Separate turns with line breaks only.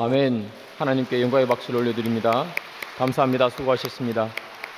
아멘. 하나님께 영광의 박수를 올려드립니다. 감사합니다. 수고하셨습니다.